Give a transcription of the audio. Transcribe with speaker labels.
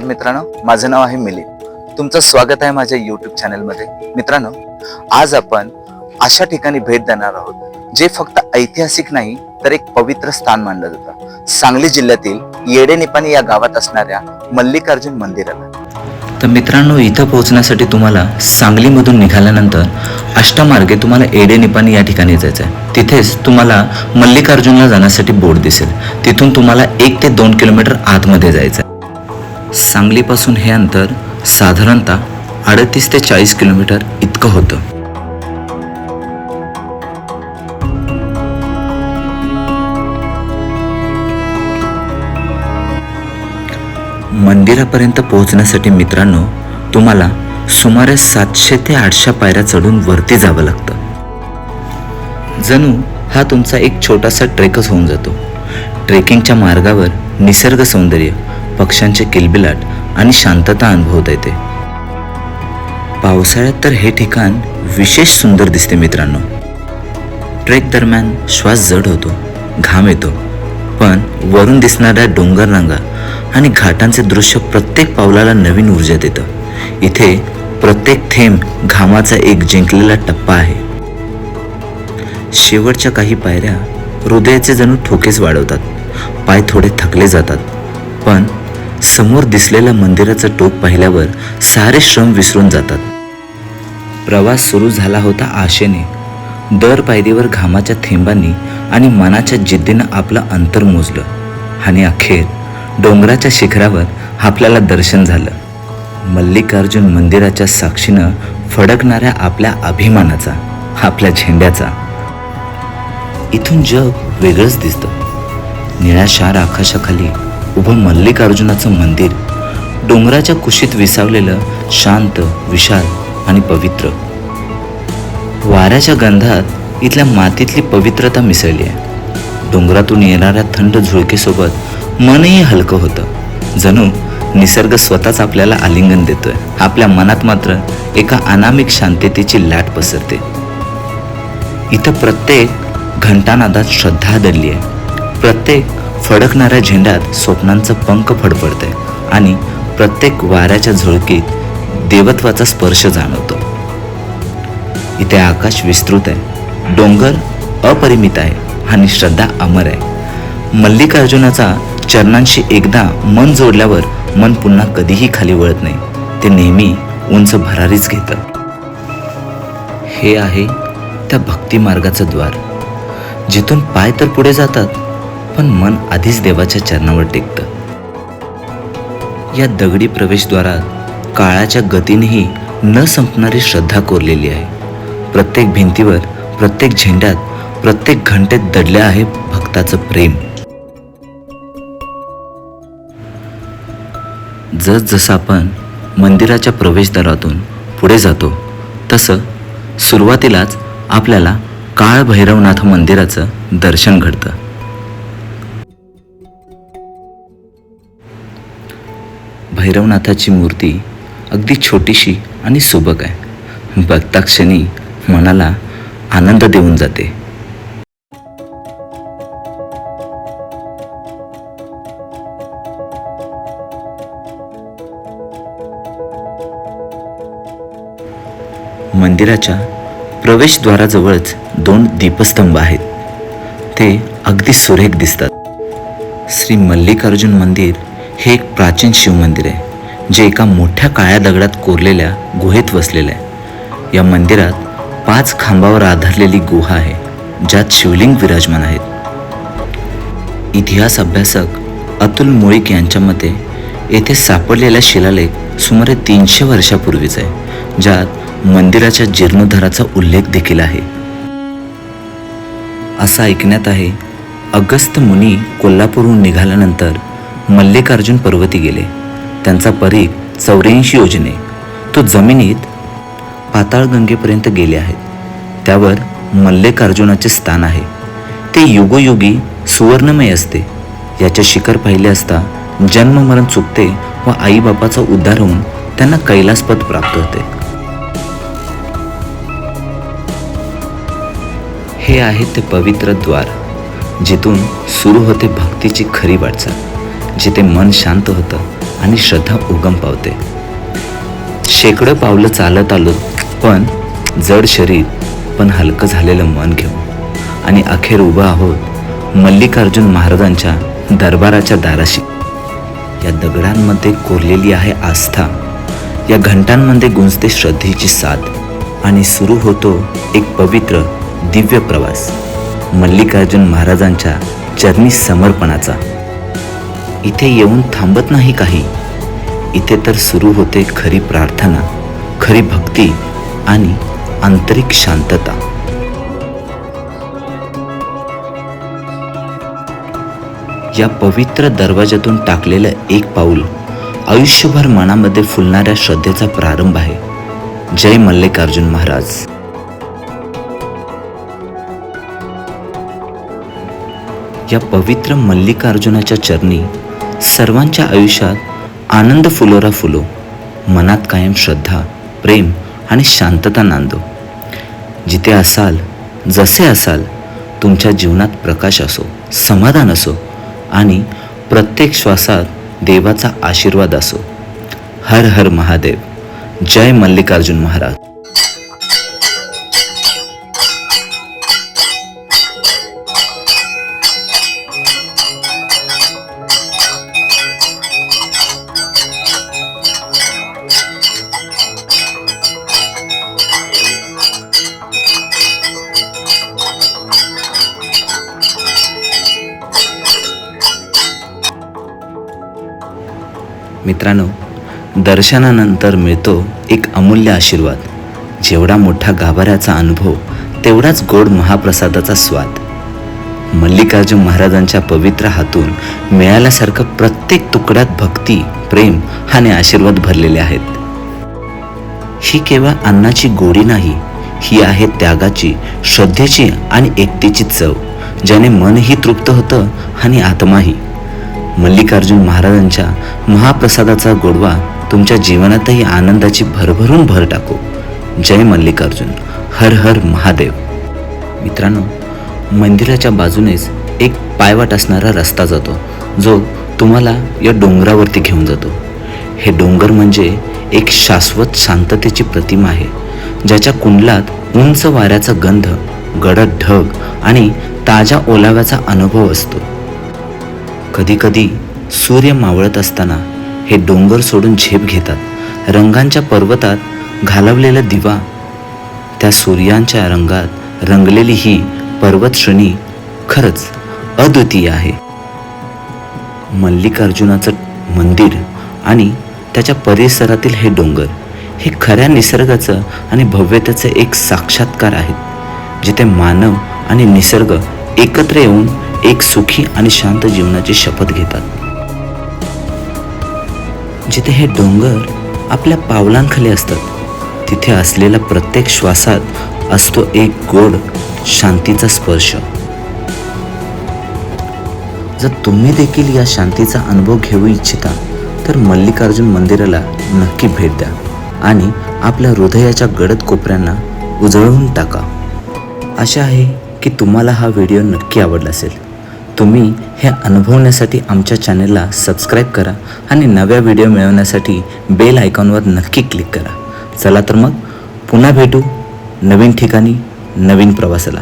Speaker 1: नमस्कार मित्रांनो माझं नाव आहे मिलिंद. तुमचं स्वागत आहे माझ्या यूट्यूब चॅनलमध्ये मित्रांनो आज आपण अशा ठिकाणी भेट देणार आहोत जे फक्त ऐतिहासिक नाही तर एक पवित्र स्थान मानलं जातं. सांगली जिल्ह्यातील येडे निपाणी या गावात असणाऱ्या मल्लिकार्जुन मंदिराला.
Speaker 2: तर मित्रांनो इथं पोहोचण्यासाठी तुम्हाला सांगलीमधून निघाल्यानंतर अष्टमार्गे तुम्हाला एडे निपाणी या ठिकाणी जायचं आहे तिथेच तुम्हाला मल्लिकार्जुनला जाण्यासाठी बोर्ड दिसेल. तिथून तुम्हाला एक ते दोन किलोमीटर आतमध्ये जायचं आहे सांगलीपासून हे अंतर साधारणतः अडतीस ते चाळीस किलोमीटर इतकं होतं. मंदिरापर्यंत पोहोचण्यासाठी मित्रांनो तुम्हाला सुमारे सातशे ते आठशे पायऱ्या चढून वरती जावं लागतं. जणू हा तुमचा एक छोटासा ट्रेकच होऊन जातो. ट्रेकिंगच्या मार्गावर निसर्ग सौंदर्य पक्ष्यांचे किलबिलाट आणि शांतता अनुभवता येते. पावसाळ्यात तर हे ठिकाण विशेष सुंदर दिसते मित्रांनो. ट्रेक दरम्यान श्वास जड होतो घाम येतो पण वरून दिसणाऱ्या डोंगर रांगा आणि घाटांचे दृश्य प्रत्येक पावलाला नवीन ऊर्जा देतं इथे प्रत्येक थेंब घामाचा एक जिंकलेला टप्पा आहे. शेवटच्या काही पायऱ्या हृदयाचे जणू ठोकेच वाढवतात. पाय थोडे थकले जातात पण समोर दिसलेल्या मंदिराचं टोक पाहिल्यावर सारे श्रम विसरून जातात. प्रवास सुरू झाला होता आशेने. दर पायरीवर घामाच्या थेंबांनी आणि मनाच्या जिद्दीनं आपलं अंतर मोजलं आणि अखेर डोंगराच्या शिखरावर आपल्याला दर्शन झालं. मल्लिकार्जुन मंदिराच्या साक्षीनं फडकणाऱ्या आपल्या अभिमानाचा आपल्या झेंड्याचा. इथून जग वेगळंच दिसतं. निळ्या शार आकाशाखाली उभं मल्लिकार्जुनाचं मंदिर. डोंगराच्या कुशीत विसावलेलं शांत विशाल आणि पवित्र. वाऱ्याच्या गंधात इथल्या मातीतली पवित्रता मिसळली आहे. डोंगरातून येणाऱ्या थंड झुळकेसोबत मनही हलकं होतं. जणू निसर्ग स्वतःच आपल्याला आलिंगन देतोय. आपल्या मनात मात्र एका अनामिक शांततेची लाट पसरते. इथं प्रत्येक घंटानादात श्रद्धा दडली आहे. प्रत्येक फडकणाऱ्या झेंड्यात स्वप्नांचं पंख फडफडते आणि प्रत्येक वाऱ्याच्या झुळकीत देवत्वाचा स्पर्श जाणवतो. इथे आकाश विस्तृत आहे डोंगर अपरिमित आहे आणि श्रद्धा अमर आहे. मल्लिकार्जुनाचा चरणांशी एकदा मन जोडल्यावर मन पुन्हा कधीही खाली वळत नाही. ते नेहमी उंच भरारीच घेतं हे आहे त्या भक्ती मार्गाचं द्वार. जिथून पाय तर पुढे जातात पण मन आधीच देवाच्या चरणावर टेकतं. या दगडी प्रवेशद्वारात काळाच्या गतीनेही न संपणारी श्रद्धा कोरलेली आहे. प्रत्येक भिंतीवर प्रत्येक झेंड्यात प्रत्येक घंटेत दडले आहे भक्ताचं प्रेम. जसजसं आपण मंदिराच्या प्रवेशद्वारातून पुढे जातो तसं सुरुवातीलाच आपल्याला काळ भैरवनाथ मंदिराचं दर्शन घडतं. भैरवनाथाची मूर्ती अगदी छोटीशी आणि सुबक आहे. बघता क्षणी मनाला आनंद देऊन जाते. मंदिराच्या प्रवेशद्वाराजवळच दोन दीपस्तंभ आहेत. ते अगदी सुरेख दिसतात. श्री मल्लिकार्जुन मंदिर हे एक प्राचीन शिवमंदिर आहे जे एका मोठ्या काळ्या दगडात कोरलेल्या गुहेत वसलेलं आहे. या मंदिरात पाच खांबावर आधारलेली गुहा आहे ज्यात शिवलिंग विराजमान आहेत. इतिहास अभ्यासक अतुल मुळीक यांच्या मते येथे सापडलेला शिलालेख सुमारे तीनशे वर्षापूर्वीचा आहे ज्यात मंदिराच्या जीर्णोद्धाराचा उल्लेख देखील आहे. असं ऐकण्यात आहे अगस्त मुनी कोल्हापूरहून निघाल्यानंतर मल्लिकार्जुन पर्वती गेले. त्यांचा परीघ चौऱ्याऐंशी योजने. तो जमिनीत पाताळगंगेपर्यंत गेले आहेत. त्यावर मल्लिकार्जुनाचे स्थान आहे. ते युगोयुगी सुवर्णमय असते. याचे शिखर पाहिले असता जन्ममरण चुकते व आईबापाचा उद्धार होऊन त्यांना कैलासपद प्राप्त होते. हे आहे ते पवित्र द्वार जिथून सुरू होते भक्तीची खरी वाटचाल. जिथे मन शांत होतं आणि श्रद्धा उगम पावते. शेकडं पावलं चालत आलो पण जड शरीर पण हलकं झालेलं मन घेऊन. आणि अखेर उभं आहोत मल्लिकार्जुन महाराजांच्या दरबाराच्या दाराशी. या दगडांमध्ये कोरलेली आहे आस्था. या घंटांमध्ये गुंजते श्रद्धेची साथ. आणि सुरू होतो एक पवित्र दिव्य प्रवास. मल्लिकार्जुन महाराजांच्या चरणी समर्पणाचा. इथे येऊन थांबत नाही काही. इथे तर सुरू होते खरी प्रार्थना खरी भक्ती आणि आंतरिक शांतता. या पवित्र दरवाजातून टाकलेलं एक पाऊल आयुष्यभर मनामध्ये फुलणाऱ्या श्रद्धेचा प्रारंभ आहे. जय मल्लिकार्जुन महाराज. या पवित्र मल्लिकार्जुनाच्या चरणी सर्वांच्या आयुष्यात आनंद फुलोरा फुलो. मनात कायम श्रद्धा प्रेम आणि शांतता नांदो. जिथे असाल जसे असाल तुमच्या जीवनात प्रकाश असो समाधान असो आणि प्रत्येक श्वासात देवाचा आशीर्वाद असो. हर हर महादेव. जय मल्लिकार्जुन महाराज. मित्रांनो दर्शनानंतर मिळतो एक अमूल्य आशीर्वाद. जेवढा मोठा गाभाऱ्याचा अनुभव तेवढाच गोड महाप्रसादाचा स्वाद. मल्लिकार्जुन महाराजांच्या पवित्र हातून मिळाल्यासारखं प्रत्येक तुकड्यात भक्ती प्रेम आणि आशीर्वाद भरलेले आहेत. ही केवळ अन्नाची गोडी नाही ही आहे त्यागाची श्रद्धेची आणि एकतेची चव ज्याने मनही तृप्त होतं आणि आत्माही. मल्लिकार्जुन महाराजांच्या महाप्रसादाचा गोडवा तुमच्या जीवनातही आनंदाची भरभरून भर टाको. जय मल्लिकार्जुन. हर हर महादेव. मित्रांनो मंदिराच्या बाजूनेच एक पायवाट असणारा रस्ता जातो जो तुम्हाला या डोंगरावरती घेऊन जातो. हे डोंगर म्हणजे एक शाश्वत शांततेची प्रतिमा आहे ज्याच्या कुंडलात उंच वाऱ्याचा गंध गडद ढग आणि ताज्या ओलाव्याचा अनुभव असतो. कधीकधी सूर्य मावळत असताना हे डोंगर सोडून झेप घेतात. रंगांच्या पर्वतात घालवलेला दिवा त्या सूर्यांच्या रंगात रंगलेली ही पर्वतश्रेणी खरंच अद्वितीय आहे. मल्लिकार्जुनाचं मंदिर आणि त्याच्या परिसरातील हे डोंगर हे खऱ्या निसर्गाचं आणि भव्यतेचं एक साक्षात्कार आहेत. जिथे मानव आणि निसर्ग एकत्र येऊन एक सुखी आणि शांत जीवनाची शपथ घेतात. जिथे हे डोंगर आपल्या पावलांखाली असतात तिथे असलेला प्रत्येक श्वासात असतो एक गोड शांतीचा स्पर्श. जर तुम्ही देखील या शांतीचा अनुभव घेऊ इच्छिता तर मल्लिकार्जुन मंदिराला नक्की भेट द्या आणि आपल्या हृदयाच्या गडद कोपऱ्यांना उजळवून टाका. आशा आहे की तुम्हाला हा व्हिडिओ नक्की आवडला असेल. तुम्ही हे अनुभवण्यासाठी आमच्या चॅनलला सबस्क्राईब करा आणि नव्या व्हिडिओ मिळवण्यासाठी बेल आयकॉनवर नक्की क्लिक करा. चला तर मग पुन्हा भेटू नवीन ठिकाणी नवीन प्रवासाला.